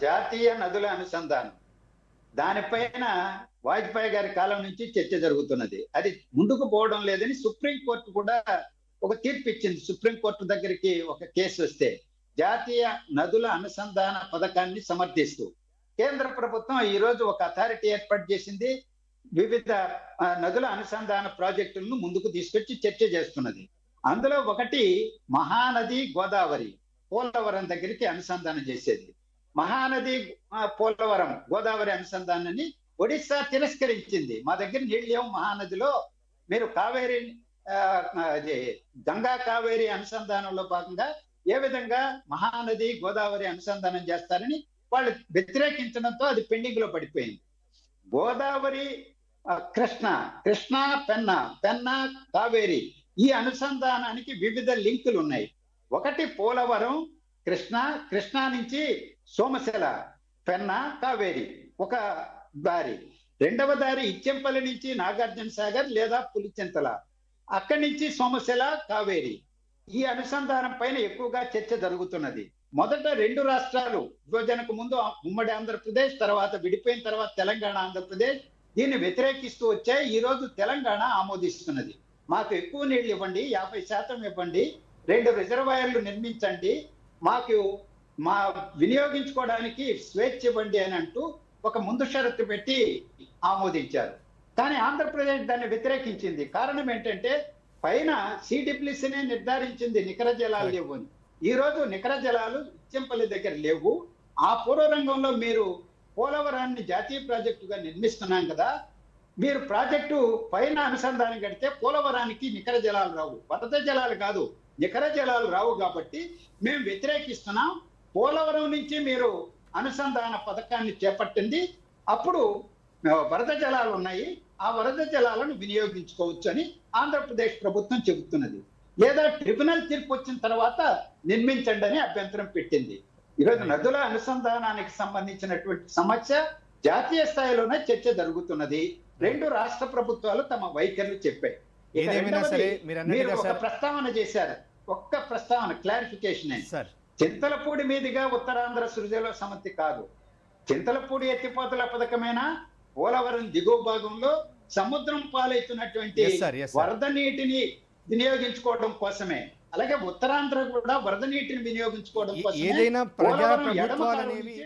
జాతీయ నదుల అనుసంధానం. దానిపైన వాజ్పేయి గారి కాలం నుంచి చర్చ జరుగుతున్నది. అది ముందుకు పోవడం లేదని సుప్రీంకోర్టు కూడా ఒక తీర్పు ఇచ్చింది. సుప్రీంకోర్టు దగ్గరికి ఒక కేసు వస్తే జాతీయ నదుల అనుసంధాన పథకాన్ని సమర్థిస్తూ. కేంద్ర ప్రభుత్వం ఈ రోజు ఒక అథారిటీ ఏర్పాటు చేసింది. వివిధ నదుల అనుసంధాన ప్రాజెక్టులను ముందుకు తీసుకొచ్చి చర్చ చేస్తున్నది. అందులో ఒకటి మహానది గోదావరి పోలవరం దగ్గరికి అనుసంధానం చేసేది. మహానది పోలవరం గోదావరి అనుసంధానాన్ని ఒడిస్సా తిరస్కరించింది. మా దగ్గర నీళ్ళు లేవు మహానదిలో. మీరు కావేరి అది గంగా కావేరి అనుసంధానంలో భాగంగా ఏ విధంగా మహానది గోదావరి అనుసంధానం చేస్తారని వాళ్ళు వ్యతిరేకించడంతో అది పెండింగ్లో పడిపోయింది. గోదావరి కృష్ణ కృష్ణ పెన్న పెన్న కావేరి ఈ అనుసంధానానికి వివిధ లింకులు ఉన్నాయి ఒకటి పోలవరం కృష్ణ కృష్ణా నుంచి సోమశిల పెన్న కావేరి ఒక దారి. రెండవ దారి ఇచ్చెంపల్లి నుంచి నాగార్జున సాగర్ లేదా పులిచింతల. అక్కడి నుంచి సోమశిల కావేరి. ఈ అనుసంధానం పైన ఎక్కువగా చర్చ జరుగుతున్నది. మొదట రెండు రాష్ట్రాలు విభజనకు ముందు ఉమ్మడి ఆంధ్రప్రదేశ్ తర్వాత విడిపోయిన తర్వాత తెలంగాణ ఆంధ్రప్రదేశ్. దీన్ని వ్యతిరేకిస్తూ వచ్చాయి. ఈ రోజు తెలంగాణ ఆమోదిస్తున్నది. మాకు ఎక్కువ నీళ్ళు ఇవ్వండి యాభై శాతం ఇవ్వండి రెండు రిజర్వాయర్లు నిర్మించండి మాకు మా వినియోగించుకోవడానికి స్వేచ్ఛ ఇవ్వండి అని అంటూ ఒక ముందు షరతు పెట్టి ఆమోదించారు. కానీ ఆంధ్రప్రదేశ్ దాన్ని వ్యతిరేకించింది. కారణం ఏంటంటే పైన సిడిప్లిసినే నిర్ధారించింది నికర జలాలు లేవు అని ఈ రోజు నికర జలాలు ఇచ్చెంపల్లి దగ్గర లేవు. ఆ పూర్వ రంగంలో మీరు పోలవరాన్ని జాతీయ ప్రాజెక్టుగా నిర్మిస్తున్నాం కదా మీరు ప్రాజెక్టు పైన అనుసంధానం కడితే పోలవరానికి నికర జలాలు రావు. వరద జలాలు కాదు. నికర జలాలు రావు కాబట్టి మేము వ్యతిరేకిస్తున్నాం. పోలవరం నుంచి మీరు అనుసంధాన పథకాన్ని చేపట్టింది. అప్పుడు వరద జలాలు ఉన్నాయి. ఆ వరద జలాలను వినియోగించుకోవచ్చు అని ఆంధ్రప్రదేశ్ ప్రభుత్వం చెబుతున్నది. లేదా ట్రిబ్యునల్ తీర్పు వచ్చిన తర్వాత నిర్మించండి అని అభ్యంతరం పెట్టింది. ఈరోజు నదుల అనుసంధానానికి సంబంధించినటువంటి సమస్య జాతీయ స్థాయిలోనే చర్చ జరుగుతున్నది. రెండు రాష్ట్ర ప్రభుత్వాలు తమ వైఖరులు చెప్పాయి. మీరు ఒక ప్రస్తావన చేశారు. ఒక్క ప్రస్తావన క్లారిఫికేషన్ సార్ చింతలపూడి మీదుగా ఉత్తరాంధ్ర సృజలో సమితి కాదు. చింతలపూడి ఎత్తిపోతల పథకమైన? పోలవరం దిగువ భాగంలో సముద్రం sir. వరద నీటిని వినియోగించుకోవడం కోసమే. అలాగే ఉత్తరాంధ్ర కూడా వరద నీటిని వినియోగించుకోవడం కోసమే. ఏదైనా ప్రజా ప్రభుత్వాలు అనేవి